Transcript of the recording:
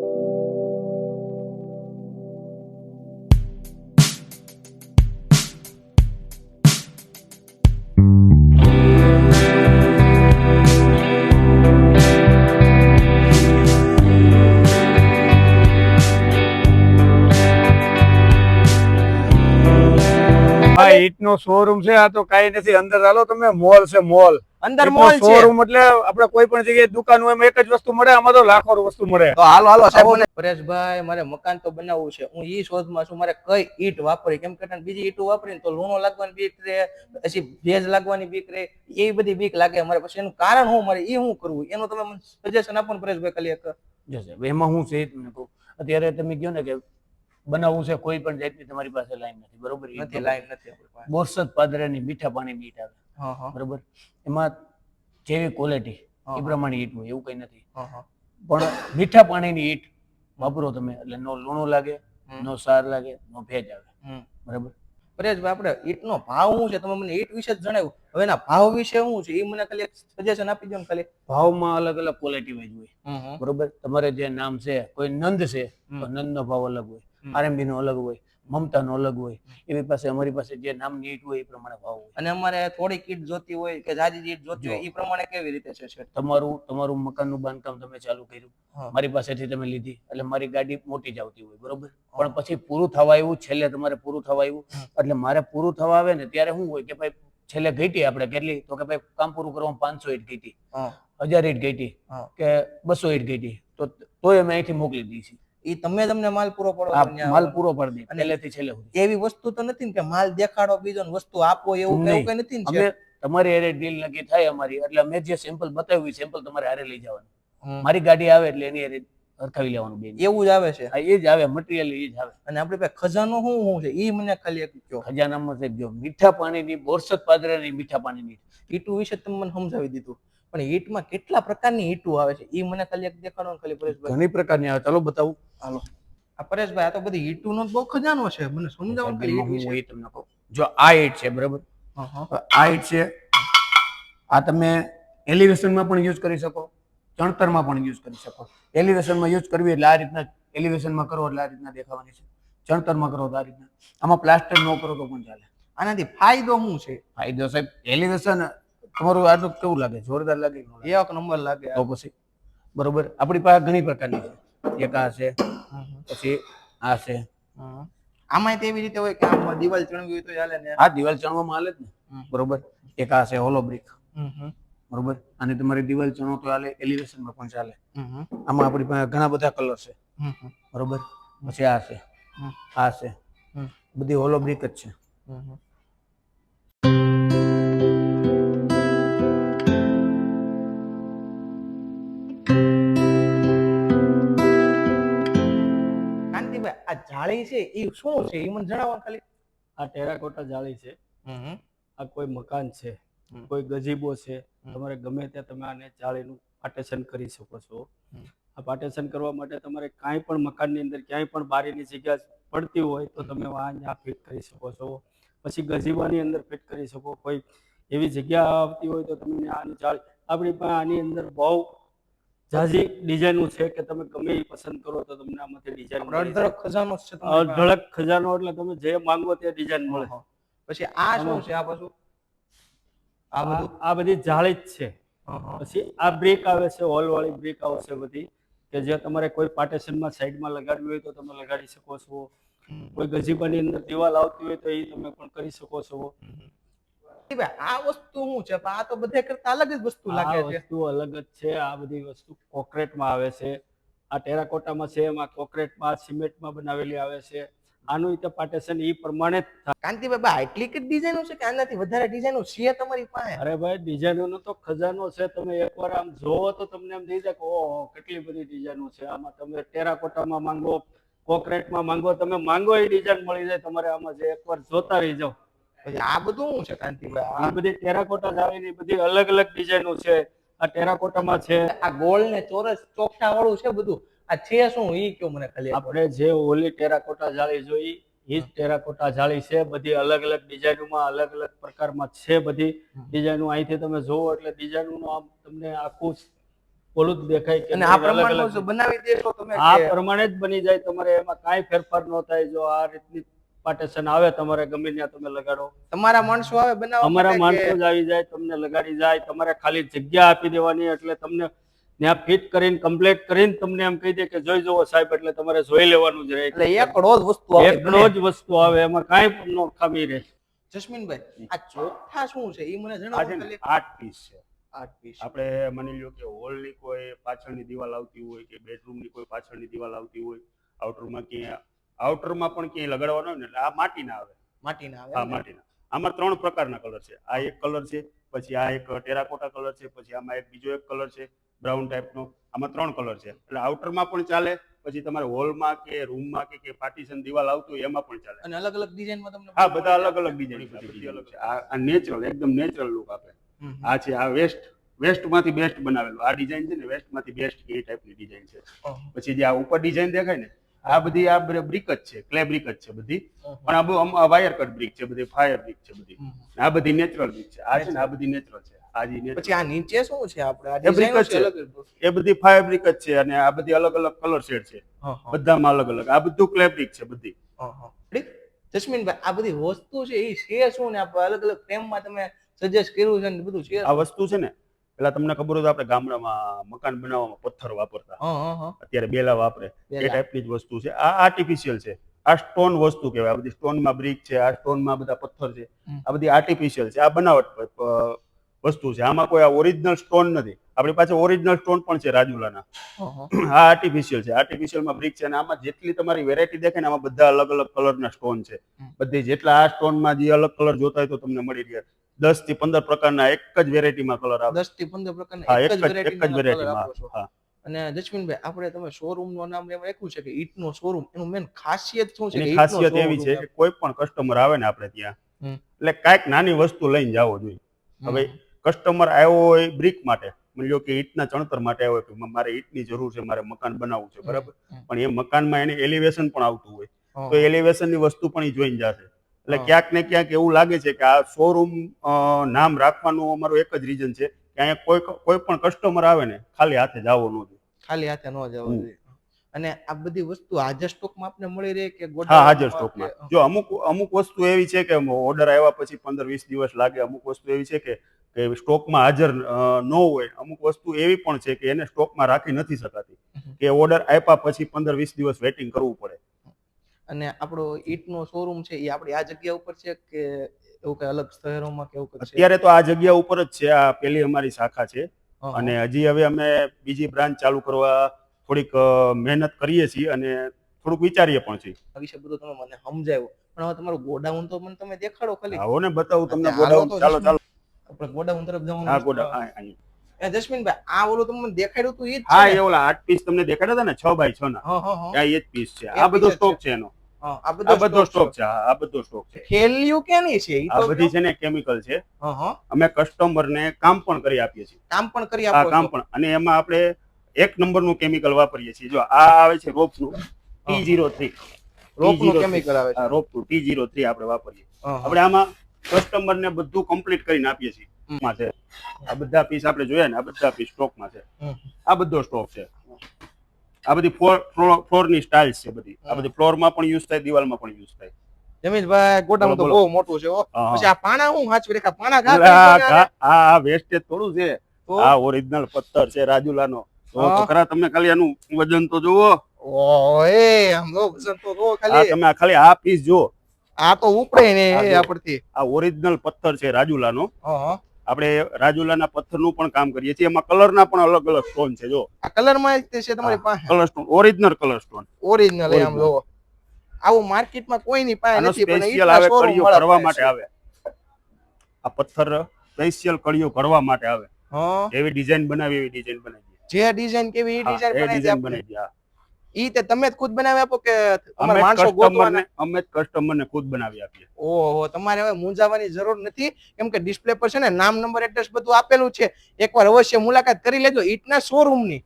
thank you આ ઈટ નો showroom છે આ તો કઈ નથી. અંદર હાલો તમે મોલ છે મોલ અંદર મોલ છે. શોરૂમ એટલે આપણે કોઈ પણ જગ્યાએ દુકાન હોય એક જ વસ્તુ મળે આમાં તો લાખો વસ્તુ મળે. તો હાલો હાલો સાહેબ. પરેશભાઈ મારે મકાન તો બનાવવું છે. હું ઈ શોધમાં છું મારે કઈ ઈટ વાપરી? કેમ કે બીજી ઈટો વાપરીને તો લૂણો લાગવાની બીક રહે પછી ભેજ લાગવાની બીક રહે એ બધી બીક લાગે મારે. પછી એનું કારણ હું મારે એ શું કરવું? એનું તમે સજેશન આપો ને પરેશભાઈ ખાલી એક. જો સાહેબ, એમાં હું છે એ તમને કહું. અત્યારે તમે કહો ને કે બનાવવું છે કોઈ પણ જાતની તમારી પાસે લાઈન નથી બરોબર? નથી લાઈન નથી બોરસદ પાદરાની મીઠા પાણી ઈટ આવે બરોબર? એમાં જેવી ક્વોલિટી એ પ્રમાણે ઈટ હોય એવું કઈ નથી. પણ મીઠા પાણીની ઈટ વાપરો તમે એટલે નો લૂણું લાગે નો સાર લાગે નો ભેજ આવે બરોબર? પરેશભાઈ આપણે ઈટનો ભાવ શું છે? તમે મને ઈટ વિશે જ જણાવ્યું. હવે એના ભાવ વિશે શું છે? એ મને ખાલી સજેશન આપી દો ખાલી. ભાવમાં અલગ અલગ ક્વોલિટી વાઇઝ હોય. બરોબર? તમારે જે નામ છે કોઈ નંદ છે તો. નંદનો ભાવ અલગ હોય. આરએમબી નો અલગ હોય મમતાનો અલગ હોય એવી પાસે અમારી પાસે જે નામની ઈટ હોય એ પ્રમાણે ભાવ હોય. અને અમારે થોડી કીટ જોતી હોય કે જાજી કીટ જોતી હોય એ પ્રમાણે કેવી રીતે છે તમારું તમારું મકાનનું બાંધકામ તમે ચાલુ કર્યું. મારી પાસેથી તમે લીધી. એટલે મારી ગાડી મોટી જ આવતી હોય બરોબર? પણ પછી પૂરું થવા આવ્યું છેલ્લે તમારે પૂરું થવા આવ્યું. એટલે મારે પૂરું થવા આવે ને ત્યારે શું હોય કે ભાઈ છેલ્લે ઘટી આપણે કેટલી? તો કે ભાઈ કામ પૂરું કરવામાં પાંચસો ઈટ ઘટી હજાર ઈટ ઘટી. કે બસો ઈટ ઘટી તો તોય અમે અહીંથી મોકલી દઈએ છીએ. ઈ તમે તમને માલ પૂરો પડો. માલ પૂરો પડી અને- પહેલેથી છેલ્લે સુધી. એવી વસ્તુ તો નથી ને કે માલ દેખાડો બીજો વસ્તુ આપો એવું એવું કઈ નથી અમે તમારી હારે ડીલ નક્કી થાય અમારી એટલે અમે જે સેમ્પલ બતાવ્યું સેમ્પલ તમારે હારે લઈ જવાનું. મારી ગાડી આવે એટલે એની હારે હરખાવી લેવાનું બે એવું જ આવે છે. એ જ આવે મટીરિયલ એ જ આવે. અને આપણી પાસે ખજાનો શું શું છે? એ મને ખાલી એક કહો. ખજાનામાં સાહેબ જો મીઠા પાણીની બોરસદ પાદરાની મીઠા પાણીની ઈટુ વિશે તમે મને સમજાવી દીધું. પણ ઈટમાં કેટલા પ્રકારની ઈટુ આવે છે? એ મને ખાલી એક દેખાડો ખાલી પરેશભાઈ. ઘણી પ્રકારની આવે. ચાલો બતાવું. હાલો. આ પરેશભાઈ આ તો બધી ઈટુનો બહુ ખજાનો છે. મને સમજાવો કે ખાલી ઈટ હું વિશે. એ તમને કહું. જો આ ઈટ છે બરાબર? આ ઈટ છે. આ તમે એલિવેશનમાં પણ યુઝ કરી શકો. ચણતરમાં પણ યુઝ કરી શકો. એલિવેશનમાં યુઝ કરવી એટલે આ રીતના એલિવેશનમાં કરો એટલે આ રીતના દેખાવાની છે. ચણતરમાં કરો તો આ રીતના. આમાં પ્લાસ્ટર ન કરો તો પણ ચાલે. આનાથી ફાયદો શું છે? ફાયદો સાહેબ એલિવેશન તમારું આ કેવું લાગે? જોરદાર લાગે એક નંબર લાગે તો પછી? બરોબર. આપણી પાસે ઘણી પ્રકારની છે. એક આ છે. પછી આ છે. હમ. આમાંય તો એવી રીતે હોય કે આમાં દિવાલ ચણવી હોય તો ચાલે ને. આ દિવાલ ચણવામાં હાલે જ ને. બરોબર. એક આ છે હોલો બ્રિક. બરોબર? અને તમારી દિવાલ ચણો તો હાલે એલિવેશનમાં પણ ચાલે. આમાં આપણી પાસે ઘણા બધા કલર છે. બરોબર? પછી આ છે. આ છે. બધી હોલો બ્રિક જ છે. આ જાળી છે એ શું છે? એ મને જણાવો ખાલી. આ ટેરાકોટા જાળી છે. આ કોઈ મકાન છે. કોઈ ગજીબો છે તમારે ગમે ત્યાં તમે આને જાળીનું પાર્ટેશન કરી શકો છો. આ પાર્ટેશન કરવા માટે તમારે કાંઈ પણ મકાનની અંદર ક્યાંય પણ બારીની જગ્યા પડતી હોય તો તમે અહીંયા ફિટ કરી શકો છો. પછી ગજીબાની અંદર ફિટ કરી શકો. કોઈ એવી જગ્યા આવતી હોય તો તમને આની જાળી આપણી પણ આની અંદર બહુ જાજી ડિઝાઇનો છે કે તમે ગમે એ પસંદ કરો તો તમને આમાંથી ડિઝાઇન અડધડક ખજાનો છે તમારી ખજાનો એટલે તમે જે માંગો તે ડિઝાઇન મળે. પછી આ શું છે? આ પાછું આ બધું? આ બધી જાળી જ છે. પછી આ બ્રેક આવે છે હોલ વાળી બ્રેક આવશે બધી કે જે તમારે કોઈ પાર્ટેશનમાં સાઈડમાં લગાડવી હોય તો તમે લગાડી શકો છો. કોઈ ગજીબાની અંદર દિવાલ આવતી હોય તો એ તમે પણ કરી શકો છો. આ વસ્તુ શું છે? આ તો બધે કરતા અલગ જ વસ્તુ લાગે છે. વસ્તુ અલગ જ છે. આ બધી વસ્તુ કોન્ક્રીટમાં આવે છે. આ ટેરાકોટામાં છે એમાં કોન્ક્રીટમાં સિમેન્ટમાં બનાવેલી આવે છે. આનું રીતે પાર્ટેશન એ પ્રમાણે કાંતિભાઈ બા એટલી જ ડિઝાઇનો છે કે આનાથી વધારે ડિઝાઇનો છે તમારી પાસે? અરે ભાઈ ડિઝાઇનોનો તો ખજાનો છે. તમે એકવાર આમ જોવો તો તમને એમ થઈ જાય કે ઓહો કેટલી બધી ડિઝાઇનો છે. આમાં તમે ટેરાકોટામાં માંગો કોક્રેટમાં માંગો તમે માંગો એ ડિઝાઇન મળી જાય. તમારે આમાં જે એકવાર જોતા રહી જાઓ. પછી આ બધું શું છે કાંતિભાઈ આ આ- બધી ટેરાકોટા જાળીની બધી અલગ અલગ ડિઝાઇનો છે. આ ટેરાકોટામાં છે. આ ગોળ ને ચોરસ ચોકઠા વાળું છે બધું. આ છે શું? એ કયો મને ખાલી આપણે જે ઓલી ટેરાકોટા જાળી જોઈ એ જ ટેરાકોટા જાળી છે બધી અલગ અલગ ડિઝાઇનોમાં અલગ અલગ પ્રકારમાં છે બધી ડિઝાઇનો. અહીંથી તમે જોવો એટલે ડિઝાઇનોનું આમ તમને આખું ઓલું જ દેખાય કે આ જો બનાવી દેશો તમે આ પ્રમાણે જ બની જાય તમારે એમાં કાંઈ ફેરફાર ન થાય જો આ રીતની પાર્ટેશન આવે તમારે ગમે ત્યાં તમે લગાડો. તમારા માણસો આવે બનાવો અમારા માણસો જ આવી જાય તમને લગાડી જાય તમારે ખાલી જગ્યા આપી દેવાની એટલે તમને ત્યાં ફિટ કરીને કમ્પ્લીટ કરીને તમને એમ કહી દે કે જોઈ જુઓ સાહેબ એટલે તમારે જોઈ લેવાનું જ રહે. એટલે એકડો જ વસ્તુ આવે એકનો જ વસ્તુ આવે એમાં કાંઈ પણ નો ખામી રહે. જસ્મીનભાઈ આ ચોથા શું છે? એ મને જણાવો ને. આઠ પીસ છે. આઠ. આપણે માની લ્યો કે હોલની કોઈ પાછળની દિવાલ આવતી હોય કે બેડરૂમની કોઈ પાછળની દિવાલ આવતી હોય આઉટરૂમમાં ક્યાંય આઉટરમાં પણ ક્યાંય લગાડવાનો હોય ને એટલે આ માટીના આવે. માટીના આવે આ એમ ને? માટીના. આમાં ત્રણ પ્રકારના કલર છે. આ એક કલર છે પછી આ એક ટેરાકોટા કલર છે પછી આમાં એક બીજો એક કલર છે. બ્રાઉન ટાઈપનો આમાં ત્રણ કલર છે. એટલે આઉટરમાં પણ ચાલે પછી તમારે હોલમાં કે રૂમમાં કે કે પાર્ટીશન દિવાલ આવતું હોય એમાં પણ ચાલે. અને અલગ અલગ ડિઝાઇનમાં તમને હા બધા અલગ અલગ ડિઝાઇન આ નેચરલ એકદમ નેચરલ લુક આપે. આ છે આ વેસ્ટ વેસ્ટમાંથી બેસ્ટ બનાવેલું. આ ડિઝાઇન છે ને વેસ્ટમાંથી બેસ્ટ એ ટાઈપની ડિઝાઇન છે. પછી જે આ ઉપર ડિઝાઇન દેખાય ને આ બધી આ બ્રિક જ છે ક્લે બ્રિક જ છે બધી. પણ આ બહુ વાયર કટ બ્રિક છે બધી ફાયર બ્રિક છે બધી. આ બધી નેચરલ બ્રિક છે. આ છે ને આ બધી નેચરલ છે. પછી આ નીચે શું છે આપણે? આ જ છે. એ બધી ફેબ્રિક જ છે અને આ બધી અલગ અલગ કલર શેડ છે. બધામાં અલગ અલગ. આ બધું ફેબ્રિક છે બધી. જસ્મીનભાઈ આ બધી વસ્તુ છે એ છે શું ને આપણે અલગ અલગ ફ્રેમમાં તમે સજેસ્ટ કર્યું છે ને બધું છે આ વસ્તુ છે ને પેલા તમને ખબર હોય તો આપણે ગામડામાં મકાન બનાવવામાં પથ્થર વાપરતા. અત્યારે બેલા વાપરે. એ ટાઈપની જ વસ્તુ છે. આ આર્ટિફિશિયલ છે. આ સ્ટોન વસ્તુ કહેવાય. આ બધી સ્ટોનમાં બ્રિક છે આ સ્ટોનમાં બધા પથ્થર છે. આ બધી આર્ટિફિશિયલ છે. આ બનાવટ વસ્તુ છે. આમાં કોઈ આ ઓરિજિનલ સ્ટોન નથી. આપણી પાસે ઓરિજિનલ સ્ટોન પણ છે રાજુલાના. આ આર્ટિફિશિયલ છે. આર્ટિફિશિયલમાં બ્રિક છે અને આમાં જેટલી તમારી વેરાયટી દેખાય ને આમાં બધા અલગ અલગ કલરના સ્ટોન છે. બધી જેટલા આ સ્ટોનમાં જે અલગ કલર જોતા હોય તો તમને મળી રહ્યા દસથી પંદર પ્રકારના એક જ વેરાયટીમાં કલર આવે દસથી પંદર પ્રકારના એક જ. વેરાયટીમાં હા. અને જસ્મીનભાઈ આપણે તમે શોરૂમનું નામ એમ રાખ્યું છે કે ઈટ નો શોરૂમ એનું મેન ખાસિયત શું છે ખાસિયત એવી છે કે કોઈ પણ કસ્ટમર આવે ને આપણે ત્યાં એટલે કાંઈક નાની વસ્તુ લઈને જાવો જોઈએ. હવે કસ્ટમર આવ્યો હોય બ્રિક માટે માની લો કે ઈટના ચણતર માટે આવ્યો કે મારે ઈટની જરૂર છે મારે મકાન બનાવવું છે બરાબર? પણ એ મકાનમાં એને એલિવેશન પણ આવતું હોય. તો એલિવેશનની વસ્તુ પણ એ જોઈને જશે. એટલે ક્યાંક ને ક્યાંક એવું લાગે છે કે આ શોરૂમ નામ રાખવાનું અમારું એક જ રીઝન છે કે અહીંયા કોઈ કોઈ પણ કસ્ટમર આવે ને ખાલી હાથે જવો ન જોઈએ. ખાલી હાથે ન જવો જોઈએ. અને આ બધી વસ્તુ હાજર સ્ટોકમાં આપને મળી રહે કે હા હાજર સ્ટોકમાં જો અમુક અમુક વસ્તુ એવી છે કે ઓર્ડર આવ્યા પછી પંદર વીસ દિવસ લાગે અમુક વસ્તુ એવી છે કે કે સ્ટોકમાં હાજર ન હોય અમુક વસ્તુ એવી પણ છે કે એને સ્ટોકમાં રાખી નથી શકાતી. કે ઓર્ડર આપ્યા પછી પંદર વીસ દિવસ વેઇટિંગ કરવું પડે. અને આપણો ઈટ નો શોરૂમ છે એ આપણી આ જગ્યા ઉપર છે કે એવું કઈ અલગ શહેરોમાં કે એવું અત્યારે તો આ જગ્યા ઉપર જ છે આ પેલી અમારી શાખા છે. અને હજી હવે અમે બીજી બ્રાન્ચ ચાલુ કરવા થોડીક મહેનત કરીએ છીએ અને થોડુંક વિચારીએ પણ છીએ. આ વિશે બધું તમે મને સમજાવ્યું. પણ હવે તમારું ગોડાઉન તો મને તમે દેખાડો ખાલી. આવો ને બતાવું તમને ગોડાઉન. ચાલો ચાલો. આપણે ગોડાઉન તરફ જવાનું હા ગોડાઉન. એ જસ્મીનભાઈ આ ઓલું તમને દેખાડ્યું તું એ જ હા એ ઓલા આઠ પીસ તમને દેખાડ્યા હતા ને? છ બાય છ ના. હં, હં, હં. આ એ જ પીસ છે. આ બધો સ્ટોક છે. એનો. આ બધો સ્ટોક છે. આ બધો સ્ટોક છે. ખેલ્યું ક્યાંની છે? આ બધી છે ને કેમિકલ છે. અમે કસ્ટમર ને કામ પણ કરી આપીએ છીએ. કામ પણ કરી આપો કામ પણ. અને એમાં આપણે એક નંબરનું કેમિકલ વાપરીએ છીએ. જો આ આવે છે રોપનું ટી જીરો થ્રી રોપનું કેમિકલ આવે છે. રોપનું ટી જીરો થ્રી આપણે વાપરીએ. આપણે આમાં કસ્ટમર ને બધું કમ્પ્લીટ કરીને આપીએ છીએ. માં છે. આ બધા પીસ આપણે જોયા ને આ બધા પીસ સ્ટોકમાં છે. આ બધો સ્ટોક છે. આ બધી ફ્લોર ફ્લોરની સ્ટાઇલ્સ છે બધી. આ બધી ફ્લોરમાં પણ યુઝ થાય દિવાલમાં પણ યુઝ થાય. જમીનભાઈ ગોડાઉન તો બહુ મોટું છે પછી આ પાણા હું હાચવી રેખા? પાણા ઘા આ દો ને ઘા- આ વેસ્ટેજ થોડું છે. આ ઓરિજિનલ પથ્થર છે રાજુલાનો. તો ખરા તમે ખાલી આનું વજન તો જુઓ. ઓય આમ જો વજન તો જો આ ખાલી. તમે ખાલી આ પીસ જુઓ. આ તો ઉપડે ને એ. આપડથી આ ઓરિજિનલ પથ્થર છે રાજુલાનો. આપણે રાજુલાના પથ્થરનું પણ કામ કરીએ છીએ એમાં કલરના પણ અલગ અલગ સ્ટોન છે જો આ કલરમાં છે તમારી પાસે colour stone original colour stone original એમ જો આવું માર્કેટમાં કોઈની પાસે નથી પણ સ્પેશિયલ આવે કળીઓ પાસે માટે આવે આ પથ્થર સ્પેશિયલ કડીઓ ભરવા માટે આવે હં. એવી ડિઝાઇન બનાવી એવી ડિઝાઇન બનાવી. જે ડિઝાઇન કેવી એ ડિઝાઇન. બનાવી. ઈ તે તમે જ ખુદ બનાવી આપો કે અમે તમારા માણસો ગોતવાના? અમે જ કસ્ટમરને ખુદ બનાવી આપીએ. ઓહો તમારે હવે મૂંઝાવાની જરૂર નથી. કેમ કે ડિસ્પ્લે પર છે ને નામ નંબર એડ્રેસ બધું આપેલું છે. એકવાર અવશ્ય મુલાકાત કરી લેજો. ઈટના શોરૂમની.